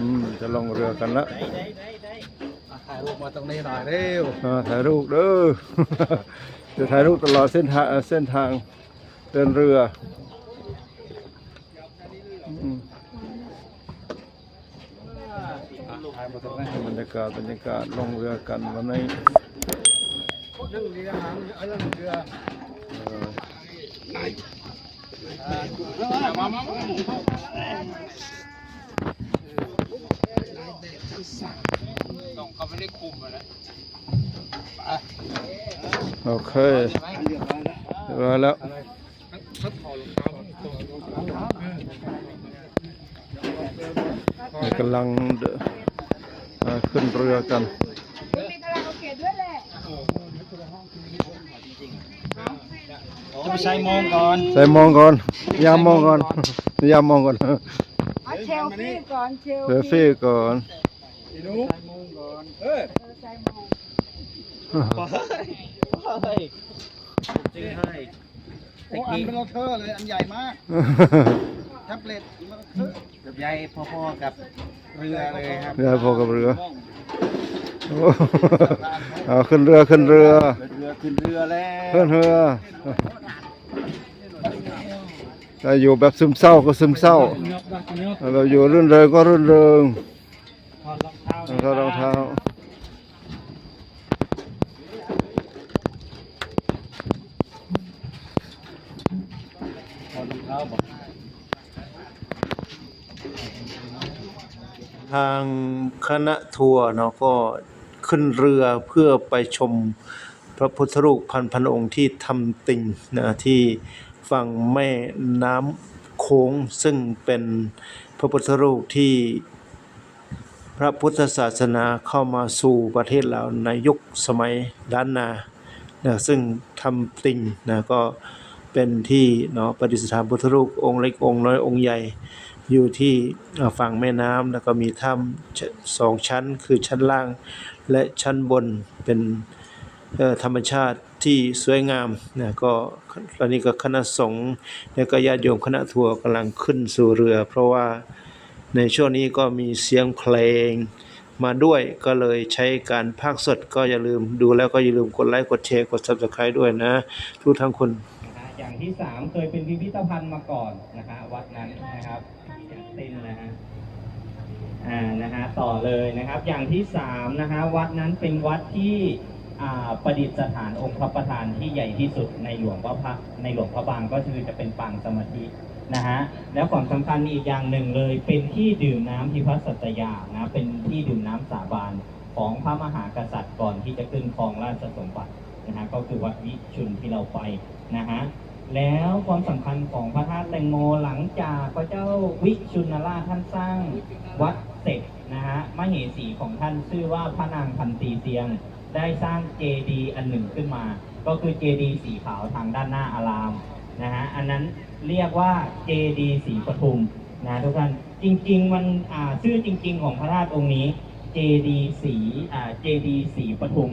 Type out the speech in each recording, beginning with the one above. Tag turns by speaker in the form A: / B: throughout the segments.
A: อืมจะลงเรือกันละ
B: ถ่ายรูปมาตรงนี้หน่อยเร็ว
A: อ่าถ่ายรูปเด้อ จะถ่ายรูปตลอดเส้นทางเอ่อเส้นทางเดินเรืออืม
B: ถ่ายมาตรงนี้
A: บรรยากาศบรรยากาศลงเรือกันวันนี้
B: เรื่องเรือหางเรื่องเรือ
A: เอ่อ
B: มามาต้องเขาไม่ได้คุมนะ
A: โอเคเรียบร้อยแล้ว
B: ถ้าถอดรองเท้า
A: นี่กำลังเดินอ่าขึ้นเรือกัน
C: มีคาราโอเกะด้วยแหละ
B: จะไปใช้มองก่อน
A: ใส่มองก่อน ยามมองก่อน ยามมองก่อน
C: เอาเชลฟี่ก่อนเชล
A: เซลฟี่ก่อน
B: อีนุใช้มองก่อนเออ
C: เออใส่หมวก
B: จริงให้โอ้อันเป็นรถเทอร์เลยอันใหญ่มากแท็บเล็ตแบบใหญ่พอๆกับเรือเลยครับ
A: เรือพอกับเรือโอ้เอาขึ้นเรือขึ้นเรือ
B: เรือ ขึ้นเรือแล้ว
A: ขึ้นเรือ ถ้าอยู่แบบซึมเศร้าก็ซึมเศร้าแบบอยู่รื่นเริงก็รื่นเริง
B: ถอดรองเท้าร
A: องเท้ารองเท้า
B: ถอดรองเท้าบอก
A: ทางคณะทัวร์เนาะก็ขึ้นเรือเพื่อไปชมพระพุทธรูปพันพันองค์ที่ทำติ่งนะที่ ฝั่งแม่น้ำโค้งซึ่งเป็นพระพุทธรูปที่พระพุทธศาสนาเข้ามาสู่ประเทศเราในยุคสมัยล้านนานะซึ่งทำติ่งนะก็เป็นที่เนาะประดิษฐานพุทธรูปองค์เล็กองค์น้อยองค์ใหญ่อยู่ที่ฝั่งแม่น้ำแล้วก็มีถ้ำสองชั้นคือชั้นล่างและชั้นบนเป็นธรรมชาติ ที่สวยงามนะก็ตอนนี้ก็คณะสงฆ์และก็ญาติโยมคณะทัวร์กำลังขึ้นสู่เรือ เพราะว่าในช่วงนี้ก็มีเสียงเพลงมาด้วยก็เลยใช้การภาคสดก็อย่าลืมดูแล้วก็อย่าลืมกดไลค์กดแชร์กด Subscribe ด้วยนะ ทุกทั้งคน
D: นะฮะอย่างที่สามเคยเป็นพิพิธภัณฑ์มาก่อนนะฮะวัดนั้นนะครับอย่างเต้นนะฮะอ่านะฮะต่อเลยนะครับ อย่างที่สามนะฮะวัดนั้นเป็นวัดที่ ประดิษฐานองค์พระประธานที่ใหญ่ที่สุดในหลวงพระพักตร์ในหลวงพระบางก็คือจะเป็นปางสมาธินะฮะแล้วความสำคัญอีกอย่างหนึ่งเลย เป็นที่ดื่มน้ำที่พระสัตยานะเป็นที่ดื่มน้ำสาบานของพระมหากษัตริย์ก่อนที่จะขึ้นครองราชสมบัตินะฮะก็คือวัดวิชุนที่เราไปนะฮะแล้วความสำคัญของพระธาตุแตงโมหลังจากพระเจ้าวิชุนราชท่านสร้างวัดเสร็จนะฮะมเหสีของท่านชื่อว่าพระนางพันตีเตียง ได้สร้างเจดีย์อันหนึ่งขึ้นมา ก็คือเจดีย์สีขาวทางด้านหน้าอารามนะฮะอันนั้นเรียกว่าเจดีย์สีปทุมนะทุกท่านจริง ๆ มันชื่อจริง ๆ ของพระธาตุองค์นี้เจดีย์สีเจดีย์สีปทุม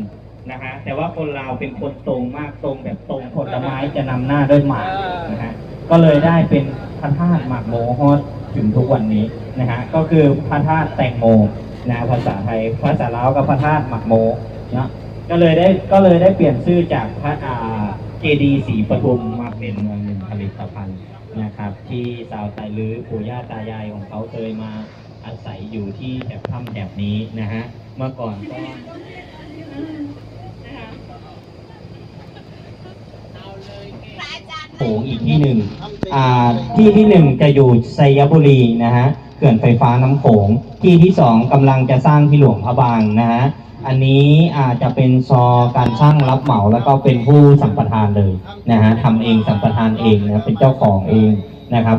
D: นะฮะแต่ว่าคนเราวเป็นคนตรงมากตรงแบบตรงผลไม้จะนำหน้าด้วยหมากนะฮะก็เลยได้เป็นพระธาตุหมากโมฮอดถึงทุกวันนี้นะฮะก็คือพระธาตุแตงโมนะภาษาไทยภาษาลาวก็พระธาตุหมากโม นะก็เลยได้ก็เลยได้เปลี่ยนชื่อจากพระอาเจดีย์ศรีปทุมมาเป็นเมืองหนึ่งผลิตภัณฑ์นะครับ ที่สาวไตลือปู่ย่าตายายของเขาเคยมาอาศัยอยู่ที่แถบถ้ำแถบนี้นะฮะเมื่อก่อนก็โถงอีกที่หนึ่งอ่าที่ที่หนึ่งจะอยู่ไซยบุรีนะฮะเขื่อนไฟฟ้าน้ำโขงที่ที่สองกำลังจะสร้างที่หลวงพระบางนะฮะ อันนี้อาจจะเป็นซอการช่างรับเหมาแล้วก็เป็นผู้สัมปทานเลยนะฮะทำเองสัมปทานเองนะเป็นเจ้าของเองนะครับ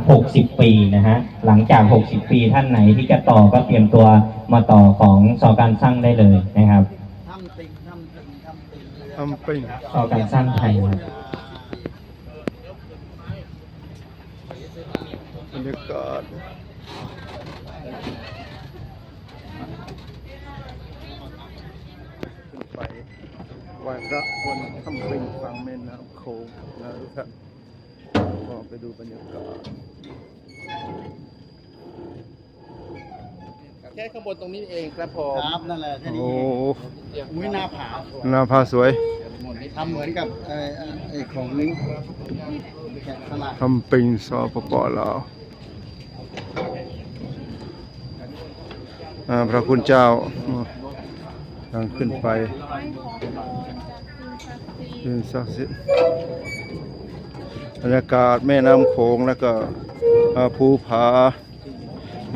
D: 60 ปีนะฮะ หลังจาก 60 ปีท่านไหนที่จะต่อก็เตรียมตัวมาต่อของซอการช่างได้เลยนะครับ
B: ทำติ่งทำติ่งทำติ่งเรือ
A: ทำปิ้ง
D: ซอการช่างไทยนะ
A: บรรยากาศขึ้นไปไหว้พ ระบนถ้ำปิ้งฝั่งแม่น้ำโขงนะทุกท่านก็ไปดูบรรยากาศ
E: ค่ข้างบนตรงนี้เองครับผม
B: ครับนั่นแหละแค่นี้
A: โอ้
B: มุ้ยหน้าผา
A: หน้าพาสวย
B: ทำเหมือนกับไอ้ไอ้ไอ้ของลิงแกะสลัก
A: ทำปิงสปปลาวอ่าพระคุณเจ้าทางขึ้นไปเป็นศักดิ์สิทธิ์บรรยากาศแม่น้ำโขงแล้วก็ภูผา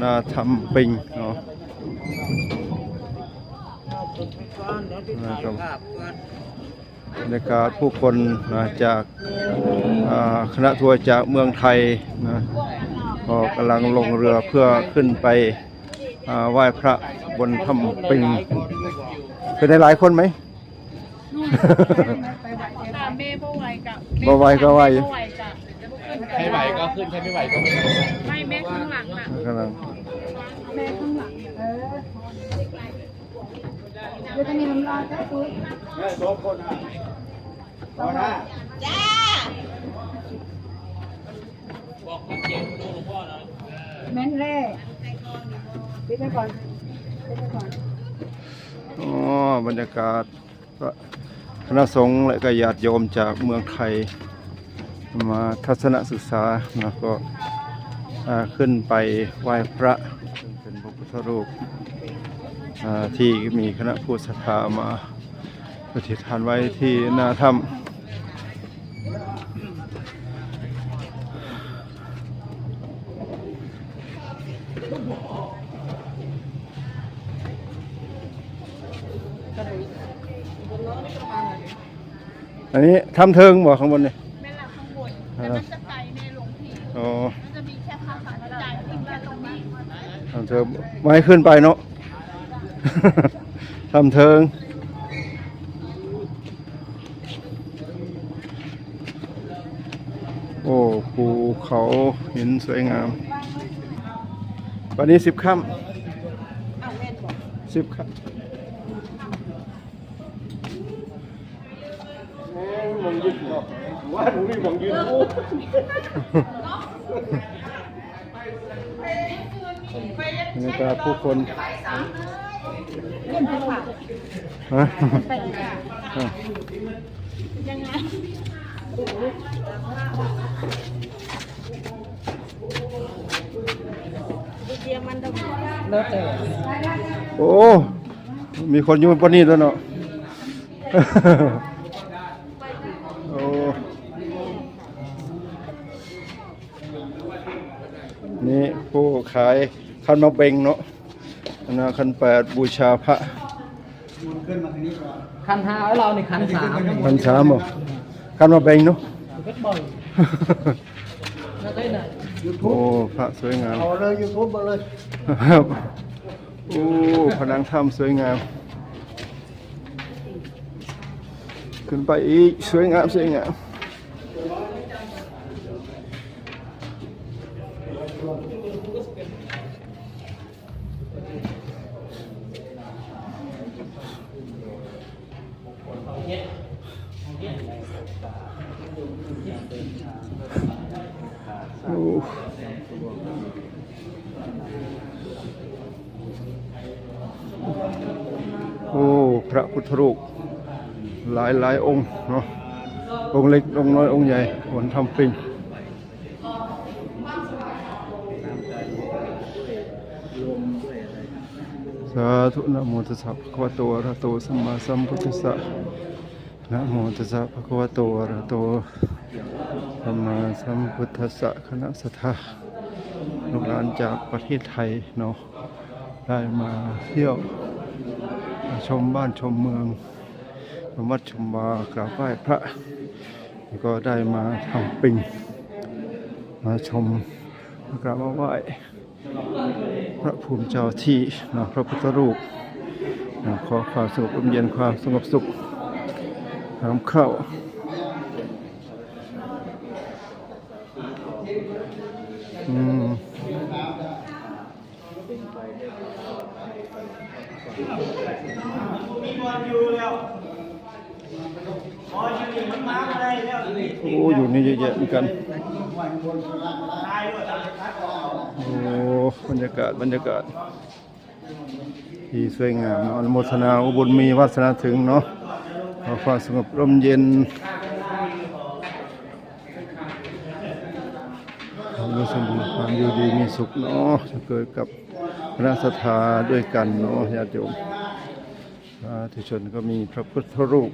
A: นาทำปิงเนาะนะครับบรรยากาศผู้คนนะจากคณะทัวร์จากเมืองไทยนะก็กำลังลงเรือเพื่อขึ้นไปไหว้พระบนถ้ำปิงเป็นหลายคนไห
C: ม เมย์บ่ไหวกับ
A: บ่ไหวก็ไหว
C: บ่ไหวจ้ะ
E: ใครไหวก็ขึ้นใครไม่ไหวก็ไม่ต้อง
C: ไม่แม่ข้างหลังน่ะ
A: กำลัง
C: แม่ข้างหลังเออเดี๋ยวจะมีน้ำลายแค่ปุ๊บ
B: เนี่ยสองคนอะพอนะ
C: แม่นแร่ปิดไปก่อนปิดไปก่อน
A: อ๋อบรรยากาศก็ค ณะสงฆ์และก็ญาติโยมจากเมืองไทย มาทัศนศึกษานะก็ขึ้นไปไหว้พระเป็นพระพุทธรูปที่มีคณะผู้ศรัทธามาปฏิษฐานไว้ที่หนาถ้ำ อันนี้ทำเทิงบ่ข้างบนนี่
C: แม่หลังข้างบนแต่มันจะไกลแม่หลวงพี่
A: อ๋อ
C: มันจะมีแค่ข้างหลังจ่ายทิ้งแค่ตรงนี้
A: ทำเทิงไม่ให้ขึ้นไปเนาะ ทำเทิงโอ้ภูเขาหินสวยงาม วันนี้สิบค่ำสิบค่ำมอง ยืนว่าหนูนี่มองยืนกูบรรยากาศผู้คน
C: ขึ้นไปค่ะ
A: ฮะ
C: ไปอีกอะ
A: อะ
C: ยังไงเดียมันดมเลิศเลย
A: โอ้ มีคนอยู่บนนี้ด้วยเนาะ โอ้ นี่ผู้ขายคันมาเบงเนาะอันนะคันแปดบูชาพระ
B: ขึ้นมาทางนี้ก่อน
E: คันห้าแล้วเราในคันสาม
A: คันสามบ่คันมาเบงเนาะ
E: ก็บ่อยแล้วก็เนี่ย
A: โอ้พระสวยงาม
B: เอาเลยยูทูบมาเลย
A: ครับโอ้ผนังถ้ำสวยงาม ขึ้นไปอีกสวยงามสวยงาม โอ้โอ้ พระพุทธรูปหลายหลายองค์เนาะองค์เล็กองค์น้อยองค์ใหญ่บนทำปิงสาธุนะโมตัสสะภะคะวะโตอะระหะโตสัมมาสัมพุทธัสสะนะโมตัสสะภะคะวะโตอะระหะโตสัมมาสัมพุทธัสสะคณะสัทธาลูกหลานจากประเทศไทยเนาะได้มาเที่ยว ชมบ้านชมเมืองชมวัดชมวากราบไหว้พระแล้วก็ได้มาทำปิง มาชมมากราบไหว้พระภูมิเจ้าที่นาะพระพุทธรูปนาะขอความสงบร่มเย็นความสงบสุขน้ำเข้าอืม โอ้อยู่นี่เยอะแยะเหมือนกันโอ้บรรยากาศบรรยากาศ ที่สวยงามเนาะอนุโมทนาอุบุญมีวาสนาถึงเนาะขอความสงบร่มเย็นความรู้สมบูรณ์ความอยู่ดีมีสุขเนาะจะเกิดกับคณะศรัทธาด้วยกันเนาะญาติโยม สาธุชนก็มีพระพุทธรูป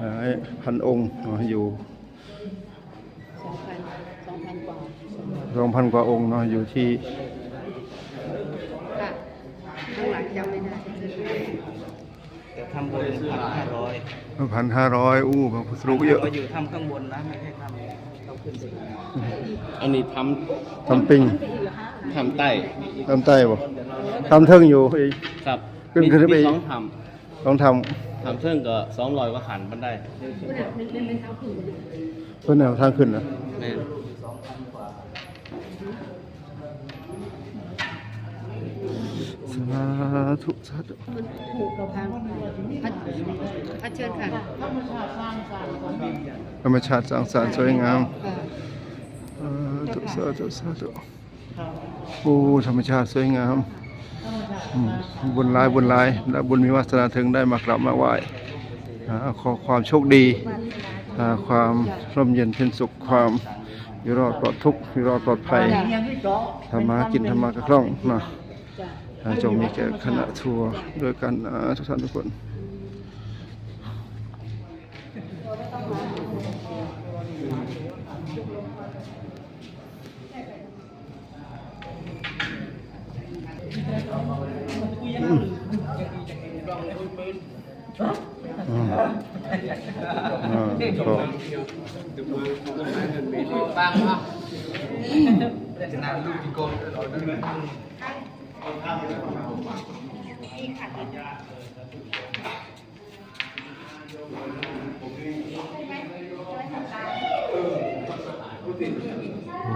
A: หลายพันองค์เนาะอยู่
C: สองพันสองพันกว่า
A: สองพันกว่าองค์เนาะอยู่ที่
C: ค่ะข้างหลังจำไม่ได้
B: แต่ทำบนพันห้าร้อย
A: พันห้าร้อยอู้พระพุทธรูปเยอะ
B: ก็อยู่ทำข้างบนนะไม่ใช่ทำต้องขึ้นไปอันนี้ท
A: ทำปิงำ
B: ทำใต้
A: ทำใต้บ่ ทำเทิงอยู่อีก
B: ครับ
A: ขึ้นขึ้นไปอีก
B: สองท
A: ต้องทำ
B: ทำเพิ่งก็สองร้อยกว่าขันบันไดำ
A: เพื่อนแนวทางขึ้นนะ
B: แม่น
A: สาธุสาธุ
C: ผูกกับพังพัดพัดเชิญค่ะ
A: ธรรมชาติสร้างสรรค์สวยงาม
C: ค่ะ
A: สาธุสาธุสาธุโอ้ธรรมชาติสวยงามอืม บุญหลายบุญหลายและบุญมีวาสนาถึงได้มากราบมาไหว้ขอความโชคดีความร่มเย็นเป็นสุขความอยู่รอดปลอดทุกข์อยู่รอดปลอดภัยทำมากินทำมากระคล่องนะ
C: จ้ะ
A: อ่าจงมีแก่คณะทัวร์ด้วยกันทุกท่านทุกคนอืมอ่าก็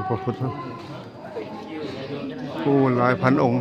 A: พระพุทธผู้หลายพันองค์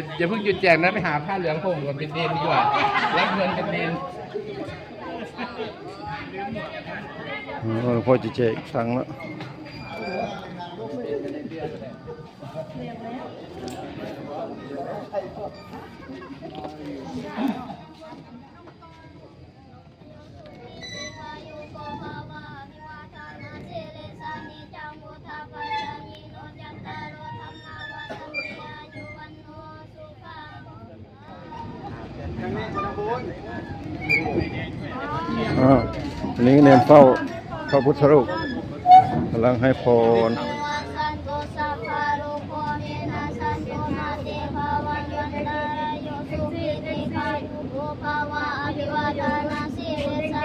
E: ย
F: วอย่าเพิ่งหยุดแจกนะไปหาผ้าเหลืองผมก่อนเป็นเดนดีกว่ารับเงินเป็นเดน
A: อ๋อหลวงพ่อจะแจกตังแล้ว อันนี้เนมเฝ้าพระพุทธรูปกำลังให้พร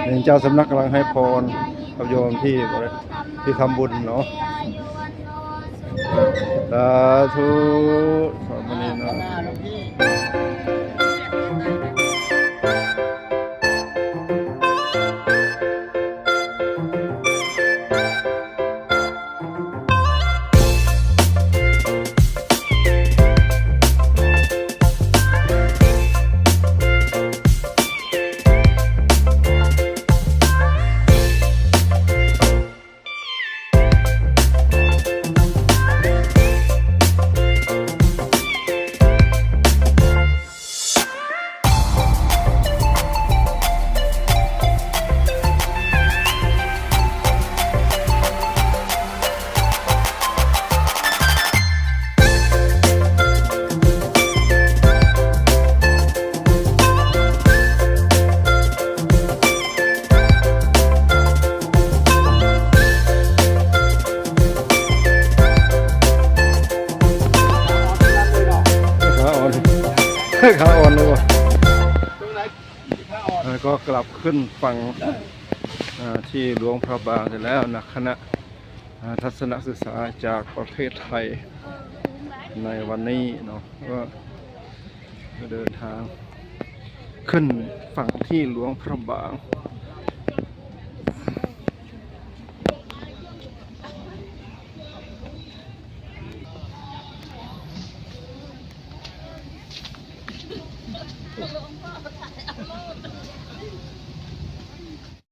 A: เนนเจ้าสำนักกำลังให้พรกับโยมที่ที่ทำบุญเนาะสาธุ ขึ้นฝั่งที่หลวงพระบางเสร็จแล้วนะคณะทัศนศึกษาจากประเทศไทยในวันนี้เนาะก็เดินทางขึ้นฝั่งที่หลวงพระบาง